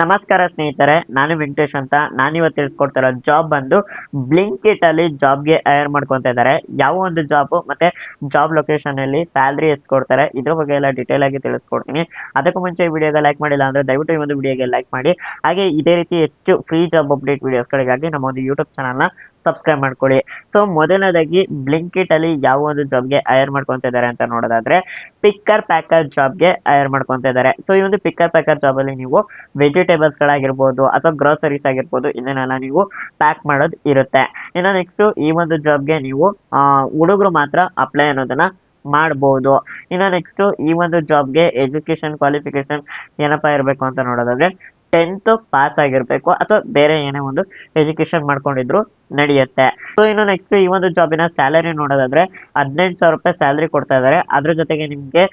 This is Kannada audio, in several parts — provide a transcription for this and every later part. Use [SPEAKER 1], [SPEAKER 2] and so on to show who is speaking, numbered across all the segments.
[SPEAKER 1] ನಮಸ್ಕಾರ ಸ್ನೇಹಿತರೆ, ನಾನು ವೆಂಕಟೇಶ್ ಅಂತ. ನಾನಿವತ್ತು ತಿಳಿಸ್ಕೊಡ್ತಿರೋ ಜಾಬ್ ಬಂದು ಬ್ಲಿಂಕಿಟ್ ಅಲ್ಲಿ ಜಾಬ್ಗೆ ಹೈರ್ ಮಾಡ್ಕೊತಾ ಇದ್ದಾರೆ. ಯಾವ ಒಂದು ಜಾಬ್ ಮತ್ತೆ ಜಾಬ್ ಲೊಕೇಶನ್ ಅಲ್ಲಿ ಸ್ಯಾಲ್ರಿ ಎಷ್ಟು ಕೊಡ್ತಾರೆ, ಇದ್ರ ಬಗ್ಗೆ ಎಲ್ಲ ಡೀಟೇಲ್ ಆಗಿ ತಿಳಿಸ್ಕೊಡ್ತೀನಿ. ಅದಕ್ಕೂ ಮುಂಚೆ ವಿಡಿಯೋಗೆ ಲೈಕ್ ಮಾಡಿಲ್ಲ ಅಂದ್ರೆ ದಯವಿಟ್ಟು ಈ ಒಂದು ವಿಡಿಯೋಗೆ ಲೈಕ್ ಮಾಡಿ. ಹಾಗೆ ಇದೇ ರೀತಿ ಹೆಚ್ಚು ಫ್ರೀ ಜಾಬ್ ಅಪ್ಡೇಟ್ ವಿಡಿಯೋಸ್ಗಳಿಗಾಗಿ ನಮ್ಮ ಒಂದು ಯೂಟ್ಯೂಬ್ ಚಾನಲ್ನ ಸಬ್ಸ್ಕ್ರೈಬ್ ಮಾಡ್ಕೊಳ್ಳಿ. ಸೊ ಮೊದಲನೇದಾಗಿ ಬ್ಲಿಂಕಿಟ್ ಅಲ್ಲಿ ಯಾವ ಒಂದು ಜಾಬ್ಗೆ ಹೈರ್ ಮಾಡ್ಕೊತಾ ಇದ್ದಾರೆ ಅಂತ ನೋಡೋದಾದ್ರೆ ಪಿಕ್ಕರ್ ಪ್ಯಾಕರ್ ಜಾಬ್ಗೆ ಹೈರ್ ಮಾಡ್ಕೊತಾ ಇದ್ದಾರೆ. ಸೊ ಈ ಒಂದು ಪಿಕ್ಕರ್ ಪ್ಯಾಕರ್ ಜಾಬ್ ಅಲ್ಲಿ ನೀವು ವೆಜಿಟೇಬಲ್ಸ್ ಗಳಾಗಿರ್ಬೋದು ಅಥವಾ ಗ್ರೋಸರೀಸ್ ಆಗಿರ್ಬೋದು ಇದನ್ನೆಲ್ಲ ನೀವು ಪ್ಯಾಕ್ ಮಾಡೋದು ಇರುತ್ತೆ. ಇನ್ನು ನೆಕ್ಸ್ಟ್ ಈ ಒಂದು ಜಾಬ್ಗೆ ನೀವು ಹುಡುಗರು ಮಾತ್ರ ಅಪ್ಲೈ ಅನ್ನೋದನ್ನ ಮಾಡಬಹುದು ಇನ್ನು ನೆಕ್ಸ್ಟ್ ಈ ಒಂದು ಜಾಬ್ಗೆ ಎಜುಕೇಶನ್ ಕ್ವಾಲಿಫಿಕೇಶನ್ ಏನಪ್ಪಾ ಇರಬೇಕು ಅಂತ ನೋಡೋದಾದ್ರೆ ಟೆಂತ್ ಪಾಸ್ ಆಗಿರ್ಬೇಕು ಅಥವಾ ಬೇರೆ ಏನೇ ಒಂದು ಎಜುಕೇಶನ್ ಮಾಡ್ಕೊಂಡಿದ್ರು ನಡೆಯುತ್ತೆ. ಸೊ ಇನ್ನು ನೆಕ್ಸ್ಟ್ ಈ ಒಂದು ಜಾಬಿನ ಸ್ಯಾಲರಿ ನೋಡೋದಾದ್ರೆ ಹದಿನೆಂಟು ಸಾವಿರ ರೂಪಾಯಿ ಸ್ಯಾಲರಿ ಕೊಡ್ತಾ ಇದ್ದಾರೆ ಅದ್ರ ಜೊತೆಗೆ ನಿಮಗೆ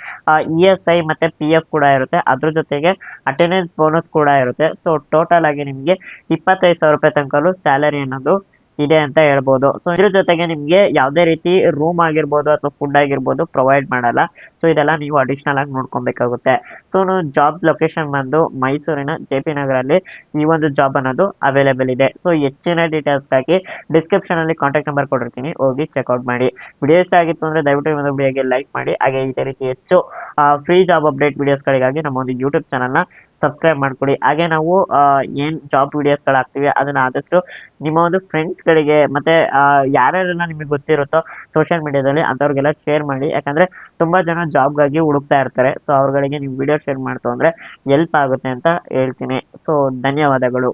[SPEAKER 1] ಇ ಎಸ್ ಐ ಮತ್ತೆ ಪಿ ಎಫ್ ಕೂಡ ಇರುತ್ತೆ. ಅದ್ರ ಜೊತೆಗೆ ಅಟೆಂಡೆನ್ಸ್ ಬೋನಸ್ ಕೂಡ ಇರುತ್ತೆ. ಸೊ ಟೋಟಲ್ ಆಗಿ ನಿಮಗೆ ಇಪ್ಪತ್ತೈದು ಸಾವಿರ ರೂಪಾಯಿ ತನಕಲೂ ಸ್ಯಾಲರಿ ಅನ್ನೋದು ಇದೆ ಅಂತ ಹೇಳ್ಬೋದು. ಸೊ ಇದ್ರ ಜೊತೆಗೆ ನಿಮಗೆ ಯಾವುದೇ ರೀತಿ ರೂಮ್ ಆಗಿರ್ಬೋದು ಅಥವಾ ಫುಡ್ ಆಗಿರ್ಬೋದು ಪ್ರೊವೈಡ್ ಮಾಡಲ್ಲ. ಸೊ ಇದೆಲ್ಲ ನೀವು ಅಡಿಷನಲ್ ಆಗಿ ನೋಡ್ಕೊಬೇಕಾಗುತ್ತೆ. ಸೊ ಜಾಬ್ ಲೊಕೇಶನ್ ಬಂದು ಮೈಸೂರಿನ ಜೆ ಪಿ ನಗರಲ್ಲಿ ಈ ಒಂದು ಜಾಬ್ ಅನ್ನೋದು ಅವೈಲೇಬಲ್ ಇದೆ. ಸೊ ಹೆಚ್ಚಿನ ಡೀಟೇಲ್ಸ್ಗಾಗಿ ಡಿಸ್ಕ್ರಿಪ್ಷನ್ ಅಲ್ಲಿ ಕಾಂಟ್ಯಾಕ್ಟ್ ನಂಬರ್ ಕೊಟ್ಟಿರ್ತೀನಿ. ಹೋಗಿ ಚೆಕ್ಔಟ್ ಮಾಡಿ. ವಿಡಿಯೋ ಇಷ್ಟ ಆಗಿತ್ತು ಅಂದ್ರೆ ದಯವಿಟ್ಟು ಒಂದು ವಿಡಿಯೋಗೆ ಲೈಕ್ ಮಾಡಿ. ಹಾಗೆ ಇದೇ ರೀತಿ ಹೆಚ್ಚು ಫ್ರೀ ಜಾಬ್ ಅಪ್ಡೇಟ್ ವಿಡಿಯೋಸ್ಗಳಿಗಾಗಿ ನಮ್ಮ ಒಂದು ಯೂಟ್ಯೂಬ್ ಚಾನಲ್ನ ಸಬ್ಸ್ಕ್ರೈಬ್ ಮಾಡ್ಕೊಡಿ. ಹಾಗೆ ನಾವು ಏನು ಜಾಬ್ ವಿಡಿಯೋಸ್ಗಳು ಹಾಕ್ತೀವಿ ಅದನ್ನ ಆದಷ್ಟು ನಿಮ್ಮ ಒಂದು ಫ್ರೆಂಡ್ಸ್ಗಳಿಗೆ ಮತ್ತೆ ಯಾರ್ಯಾರನ್ನ ನಿಮಗೆ ಗೊತ್ತಿರುತ್ತೋ ಸೋಷಿಯಲ್ ಮೀಡಿಯಾದಲ್ಲಿ ಅಂಥವ್ರಿಗೆಲ್ಲ ಶೇರ್ ಮಾಡಿ. ಯಾಕಂದ್ರೆ ತುಂಬಾ ಜನ ಜಾಬ್ಗಾಗಿ ಹುಡುಕ್ತಾ ಇರ್ತಾರೆ. ಸೊ ಅವ್ರಗಳಿಗೆ ನೀವು ವಿಡಿಯೋ ಶೇರ್ ಮಾಡ್ತು ಅಂದ್ರೆ ಹೆಲ್ಪ್ ಆಗುತ್ತೆ ಅಂತ ಹೇಳ್ತೀನಿ. ಸೊ ಧನ್ಯವಾದಗಳು.